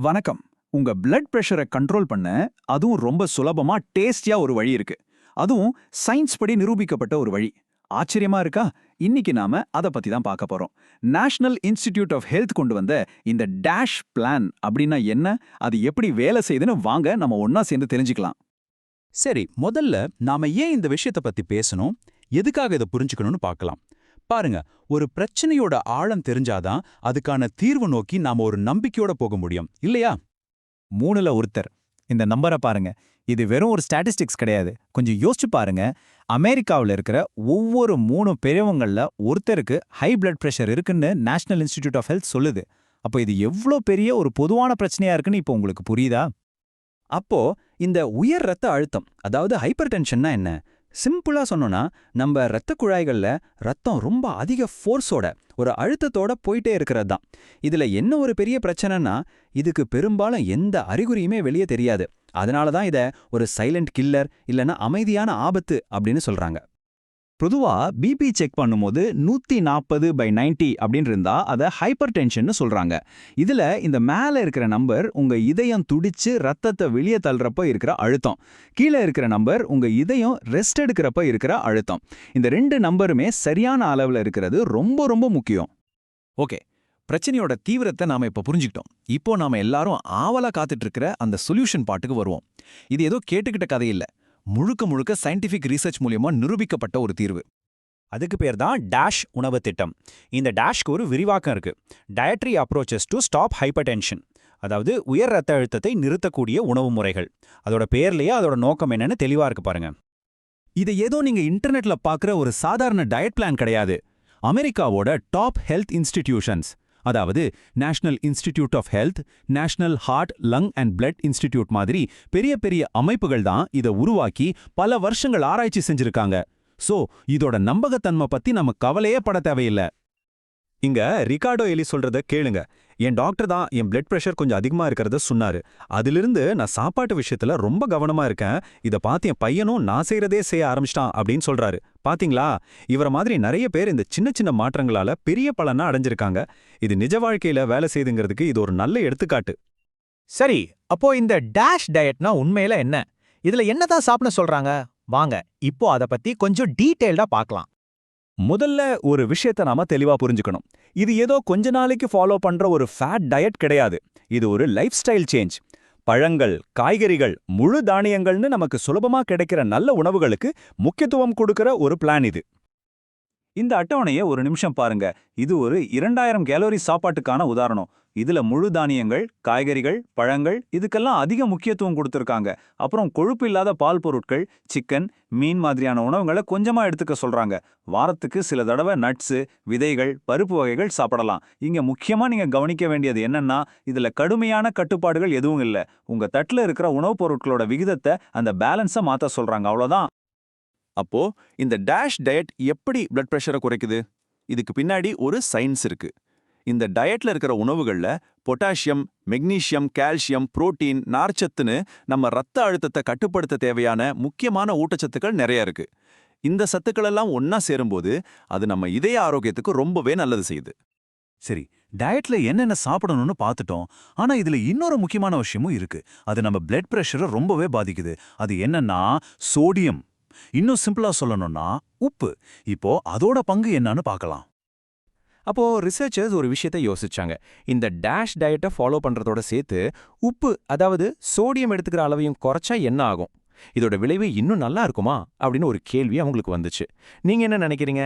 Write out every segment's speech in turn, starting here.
வணக்கம். உங்க பிளட் பிரஷரை கண்ட்ரோல் பண்ண அதுவும் ரொம்ப சுலபமா டேஸ்டியா ஒரு வழி இருக்கு. அதுவும் சயின்ஸ் படி நிரூபிக்கப்பட்ட ஒரு வழி. ஆச்சரியமா இருக்கா? இன்னைக்கு நாம அதை பத்தி தான் பார்க்க போறோம். நேஷனல் இன்ஸ்டிடியூட் ஆஃப் ஹெல்த் கொண்டு வந்த இந்த டேஷ் பிளான் அப்படின்னா என்ன? அது எப்படி வேலை செய்யுதுன்னு வாங்க நம்ம ஒன்னா சேர்ந்து தெரிஞ்சுக்கலாம். சரி முதல்ல நாம ஏன் இந்த விஷயத்தை பத்தி பேசணும்? எதுக்காக இதை புரிஞ்சுக்கணும்னு பார்க்கலாம். பாருங்க ஒரு பிரச்சனையோட ஆழம் தெரிஞ்சாதான் அதுக்கான தீர்வு நோக்கி நாம ஒரு நம்பிக்கையோட போக முடியும். இல்லையா? மூணுல ஒருத்தர். இந்த நம்பரை பாருங்க. இது வெறும் ஒரு ஸ்டாட்டிஸ்டிக்ஸ் கிடையாது. கொஞ்சம் யோசிச்சு பாருங்க. அமெரிக்காவில் இருக்கிற ஒவ்வொரு மூணு பெரியவங்கள்ல ஒருத்தருக்கு ஹை பிளட் பிரஷர் இருக்குன்னு நேஷனல் இன்ஸ்டிடியூட் ஆஃப் ஹெல்த் சொல்லுது. அப்போ இது எவ்வளோ பெரிய ஒரு பொதுவான பிரச்சனையா இருக்குன்னு இப்போ உங்களுக்கு புரியுதா? அப்போ இந்த உயர் ரத்த அழுத்தம் அதாவது ஹைப்பர் டென்ஷன்னா என்ன? சிம்பிளா சொன்னோம்னா நம்ம இரத்த குழாய்கள்ல ரத்தம் ரொம்ப அதிக ஃபோர்ஸோட ஒரு அழுத்தத்தோட போயிட்டே இருக்கிறது தான் இதுல என்ன ஒரு பெரிய பிரச்சனைனா இதுக்கு பெரும்பாலும் எந்த அறிகுறியுமே வெளியே தெரியாது. அதனால தான் இத ஒரு சைலண்ட் கில்லர் இல்லனா அமைதியான ஆபத்து அப்படின்னு சொல்றாங்க. பொதுவா பிபி செக் பண்ணும்போது நூத்தி நாற்பது பை 90 அப்படின்னு இருந்தா அதை ஹைப்பர் டென்ஷன்னு சொல்றாங்க. இதுல இந்த மேல இருக்கிற நம்பர் உங்க இதயம் துடிச்சு ரத்தத்தை வெளியே தள்ளுறப்ப இருக்கிற அழுத்தம். கீழே இருக்கிற நம்பர் உங்க இதயம் ரெஸ்ட் எடுக்கிறப்ப இருக்கிற அழுத்தம். இந்த ரெண்டு நம்பருமே சரியான அளவுல இருக்கிறது ரொம்ப ரொம்ப முக்கியம். ஓகே பிரச்சனையோட தீவிரத்தை நாம இப்ப புரிஞ்சுக்கிட்டோம். இப்போ நாம எல்லாரும் ஆவலா காத்துட்டு இருக்கிற அந்த சொல்யூஷன் பாட்டுக்கு வருவோம். இது ஏதோ கேட்டுக்கிட்ட கதையில்லை. முழுக்க முழுக்க சயின்டிஃபிக் ரீசர்ச் மூலியமா நிரூபிக்கப்பட்ட ஒரு தீர்வு. அதுக்கு பேர் தான் டேஷ் உணவு திட்டம். இந்த டேஷ்க்கு ஒரு விரிவாக்கம் இருக்கு. Dietary approaches to stop hypertension அதாவது உயர் ரத்த அழுத்தத்தை நிறுத்தக்கூடிய உணவு முறைகள். அதோட பேர்லயே அதோட நோக்கம் என்னன்னு தெளிவா இருக்கு பாருங்க. இது ஏதோ நீங்க இன்டர்நெட்ல பாக்குற ஒரு சாதாரண டயட் பிளான் கிடையாது. அமெரிக்காவோட டாப் ஹெல்த் இன்ஸ்டிடியூஷன்ஸ் அதாவது National Institute of Health National Heart Lung and Blood Institute மாதிரி பெரிய பெரிய அமைப்புகள் தான் இதை உருவாக்கி பல வருஷங்கள் ஆராய்ச்சி செஞ்சிருக்காங்க. சோ இதோட நம்பகத்தன்மை பத்தி நம்ம கவலையே பட தேவையில்லை. இங்க ரிகார்டோ எலி சொல்றத கேளுங்க. என் டாக்டர் தான் என் பிளட் பிரஷர் கொஞ்சம் அதிகமா இருக்கிறத சொன்னாரு. அதிலிருந்து நான் சாப்பாட்டு விஷயத்துல ரொம்ப கவனமா இருக்கேன். இத பார்த்து என் பையனும் நான் செய்கிறதே செய்ய ஆரம்பிச்சிட்டான் அப்படின்னு சொல்றாரு. பாத்தீங்களா? இவர மாதிரி நிறைய பேர் இந்த சின்ன சின்ன மாற்றங்களால பெரிய பலனா அடைஞ்சிருக்காங்க. இது நிஜ வாழ்க்கையில வேலை செய்துங்கிறதுக்கு இது ஒரு நல்ல எடுத்துக்காட்டு. சரி அப்போ இந்த டேஷ் டயட்னா உண்மையில என்ன? இதுல என்னதான் சாப்பிட சொல்றாங்க? வாங்க இப்போ அத பத்தி கொஞ்சம் டீடைல்டா பார்க்கலாம். முதல்ல ஒரு விஷயத்த நாம தெளிவா புரிஞ்சுக்கணும். இது ஏதோ கொஞ்ச நாளைக்கு ஃபாலோ பண்ற ஒரு ஃபேட் டயட் கிடையாது. இது ஒரு லைஃப் ஸ்டைல் சேஞ்ச் பழங்கள் காய்கறிகள் முழு தானியங்கள்னு நமக்கு சுலபமா கிடைக்கிற நல்ல உணவுகளுக்கு முக்கியத்துவம் கொடுக்கிற ஒரு பிளான் இது. இந்த அட்டவணையை ஒரு நிமிஷம் பாருங்க. இது ஒரு இரண்டாயிரம் கேலோரி சாப்பாட்டுக்கான உதாரணம். இதுல முழு தானியங்கள் காய்கறிகள் பழங்கள் இதுக்கெல்லாம் அதிக முக்கியத்துவம் கொடுத்துருக்காங்க. அப்புறம் கொழுப்பு இல்லாத பால் பொருட்கள் சிக்கன் மீன் மாதிரியான உணவுகளை கொஞ்சமா எடுத்துக்க சொல்றாங்க. வாரத்துக்கு சில தடவை நட்ஸு விதைகள் பருப்பு வகைகள் சாப்பிடலாம். இங்க முக்கியமா நீங்க கவனிக்க வேண்டியது என்னன்னா இதுல கடுமையான கட்டுப்பாடுகள் எதுவும் இல்லை. உங்க தட்டுல இருக்கிற உணவுப் பொருட்களோட விகிதத்தை அந்த பேலன்ஸை மாத்த சொல்றாங்க. அவ்வளோதான் அப்போ இந்த டேஷ் டயட் எப்படி பிளட் பிரஷரை குறைக்குது? இதுக்கு பின்னாடி ஒரு சயின்ஸ் இருக்கு. இந்த டயட்ல இருக்கிற உணவுகள்ல பொட்டாசியம் மெக்னீசியம் கால்சியம் புரோட்டீன் நார்ச்சத்துன்னு நம்ம ரத்த அழுத்தத்தை கட்டுப்படுத்த தேவையான முக்கியமான ஊட்டச்சத்துக்கள் நிறைய இருக்கு. இந்த சத்துக்கள் எல்லாம் ஒன்னா சேரும்போது அது நம்ம இதய ஆரோக்கியத்துக்கு ரொம்பவே நல்லது செய்யுது. சரி டயட்ல என்னென்ன சாப்பிடணும்னு பார்த்துட்டோம். ஆனா இதுல இன்னொரு முக்கியமான விஷயமும் இருக்கு. அது நம்ம பிளட் பிரஷரை ரொம்பவே பாதிக்குது. அது என்னன்னா சோடியம் இன்னும் சிம்பிளா சொல்லணும்னா உப்பு. இப்போ அதோட பங்கு என்னன்னு பார்க்கலாம். அப்போ ரிசர்ச்சர்ஸ் ஒரு விஷயத்தை யோசிச்சாங்க. இந்த டேஷ் டயட்டை ஃபாலோ பண்றதோட சேர்த்து உப்பு அதாவது சோடியம் எடுத்துக்கிற அளவையும் குறைச்சா என்ன ஆகும்? இதோட விளைவு இன்னும் நல்லா இருக்குமா? அப்படின்னு ஒரு கேள்வி அவங்களுக்கு வந்துச்சு. நீங்க என்ன நினைக்கிறீங்க?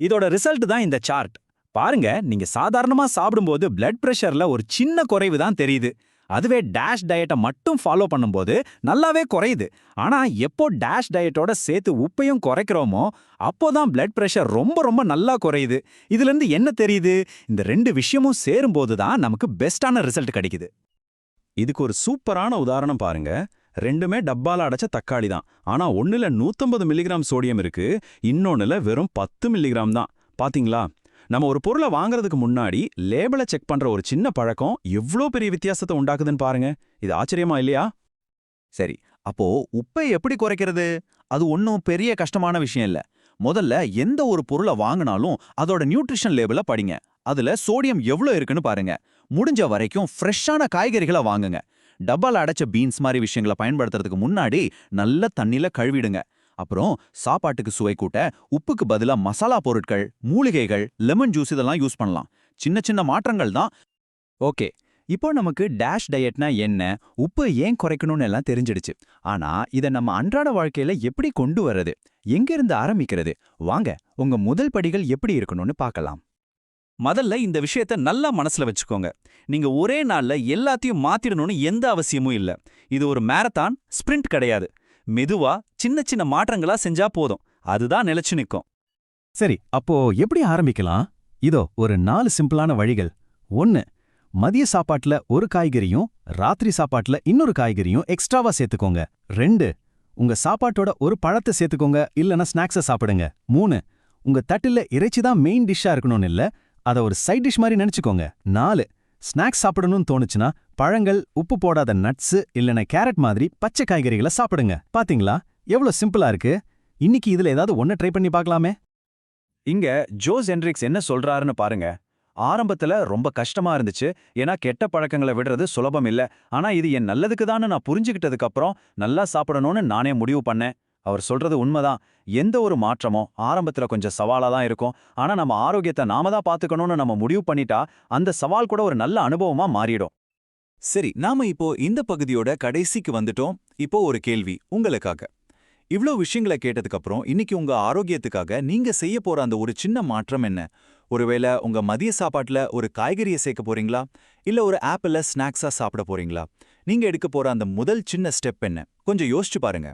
இதோட ரிசல்ட் தான் இந்த சார்ட் பாருங்க நீங்க சாதாரணமா சாப்பிடும்போது பிளட் பிரஷர்ல ஒரு சின்ன குறைவு தான் தெரியுது. அதுவே டேஷ் டயட்டை மட்டும் ஃபாலோ பண்ணும்போது நல்லாவே குறையுது. ஆனா எப்போ டேஷ் டயட்டோட சேர்த்து உப்பையும் குறைக்கிறோமோ அப்போதான் பிளட் பிரஷர் ரொம்ப ரொம்ப நல்லா குறையுது. இதுல இருந்து என்ன தெரியுது? இந்த ரெண்டு விஷயமும் சேரும்போது தான் நமக்கு பெஸ்டான ரிசல்ட் கிடைக்குது. இதுக்கு ஒரு சூப்பரான உதாரணம் பாருங்க. ரெண்டுமே டப்பால அடைச்ச தக்காளி தான். ஆனா ஒண்ணுல 150 மில்லிகிராம் சோடியம் இருக்கு இன்னொன்னுல வெறும் பத்து மில்லிகிராம் தான். பாத்தீங்களா? நம்ம ஒரு பொருளை வாங்குறதுக்கு முன்னாடி லேபிளை செக் பண்ற ஒரு சின்ன பழக்கம் எவ்வளோ பெரிய வித்தியாசத்தை உண்டாக்குதுன்னு பாருங்க. இது ஆச்சரியமா இல்லையா? சரி அப்போ உப்பை எப்படி குறைக்கிறது? அது ஒன்றும் பெரிய கஷ்டமான விஷயம் இல்ல. முதல்ல எந்த ஒரு பொருளை வாங்கினாலும் அதோட நியூட்ரிஷன் லேபிளை படிங்க. அதுல சோடியம் எவ்வளோ இருக்குன்னு பாருங்க. முடிஞ்ச வரைக்கும் ஃப்ரெஷ்ஷான காய்கறிகளை வாங்குங்க. டப்பால் அடைச்ச பீன்ஸ் மாதிரி விஷயங்களை பயன்படுத்துறதுக்கு முன்னாடி நல்ல தண்ணியில் கழுவிடுங்க. அப்புறம் சாப்பாட்டுக்கு சுவை கூட்ட உப்புக்கு பதிலா மசாலா பொருட்கள் மூலிகைகள் லெமன் ஜூஸ் இதெல்லாம் யூஸ் பண்ணலாம். சின்ன சின்ன மாற்றங்கள் தான். ஓகே இப்போ நமக்கு டேஷ் டயட்னா என்ன? உப்பு ஏன் குறைக்கணும்னு எல்லாம் தெரிஞ்சிடுச்சு. ஆனா இத நம்ம அன்றாட வாழ்க்கையில எப்படி கொண்டு வர்றது? எங்க இருந்து ஆரம்பிக்கிறது? வாங்க உங்க முதல் படிகள் எப்படி இருக்கணும்னு பார்க்கலாம். முதல்ல இந்த விஷயத்த நல்லா மனசுல வச்சுக்கோங்க. நீங்க ஒரே நாள்ல எல்லாத்தையும் மாத்திடணும்னு எந்த அவசியமும் இல்ல. இது ஒரு மேரத்தான் ஸ்பிரிண்ட் கிடையாது. மெதுவா சின்ன சின்ன மாற்றங்களா செஞ்சா போதும். அதுதான் நிலைச்சு நிக்கும். சரி அப்போ எப்படி ஆரம்பிக்கலாம்? இதோ ஒரு நாலு சிம்பிளான வழிகள். ஒன்னு மதிய சாப்பாட்டுல ஒரு காய்கறியும் ராத்திரி சாப்பாட்டுல இன்னொரு காய்கறியும் எக்ஸ்ட்ராவா சேர்த்துக்கோங்க. ரெண்டு உங்க சாப்பாட்டோட ஒரு பழத்தை சேர்த்துக்கோங்க இல்லனா ஸ்நாக்ஸை சாப்பிடுங்க. மூணு உங்க தட்டுல இறைச்சி தான் மெயின் டிஷ்ஷா இருக்கணும்னு இல்ல அத ஒரு சைட் டிஷ் மாதிரி நினைச்சுக்கோங்க. நாலு ஸ்நாக்ஸ் சாப்பிடணும்னு தோணுச்சுன்னா பழங்கள் உப்பு போடாத நட்ஸு இல்லைன்னா கேரட் மாதிரி பச்சை காய்கறிகளை சாப்பிடுங்க. பாத்தீங்களா? எவ்வளோ சிம்பிளா இருக்கு. இன்னைக்கு இதுல ஏதாவது ஒன்ன ட்ரை பண்ணி பார்க்கலாமே. இங்க ஜோஸ் என்ரிக்ஸ் என்ன சொல்றாருன்னு பாருங்க. ஆரம்பத்துல ரொம்ப கஷ்டமா இருந்துச்சு. ஏன்னா கெட்ட பழக்கங்களை விடுறது சுலபம் இல்ல. ஆனா இது என் நல்லதுக்கு நான் புரிஞ்சுக்கிட்டதுக்கு அப்புறம் நல்லா சாப்பிடணும்னு நானே முடிவு பண்ணேன். அவர் சொல்றது உண்மைதான். எந்த ஒரு மாற்றமும் ஆரம்பத்துல கொஞ்சம் சவாலா தான் இருக்கும். ஆனா நம்ம ஆரோக்கியத்தை நாம தான் பாத்துக்கணும்னு நம்ம முடிவு பண்ணிட்டா அந்த சவால் கூட ஒரு நல்ல அனுபவமா மாறிடும். சரி நாம இப்போ இந்த பகுதியோட கடைசிக்கு வந்துட்டோம். இப்போ ஒரு கேள்வி உங்களுக்காக. இவ்ளோ விஷயங்களை கேட்டதுக்கு அப்புறம் இன்னைக்கு உங்க ஆரோக்கியத்துக்காக நீங்க செய்ய போற அந்த ஒரு சின்ன மாற்றம் என்ன? ஒருவேளை உங்க மதிய சாப்பாட்டுல ஒரு காய்கறியை சேர்க்க போறீங்களா? இல்ல ஒரு ஆப்பிள ஸ்நாக்ஸா சாப்பிட போறீங்களா? நீங்க எடுக்க போற அந்த முதல் சின்ன ஸ்டெப் என்ன? கொஞ்சம் யோசிச்சு பாருங்க.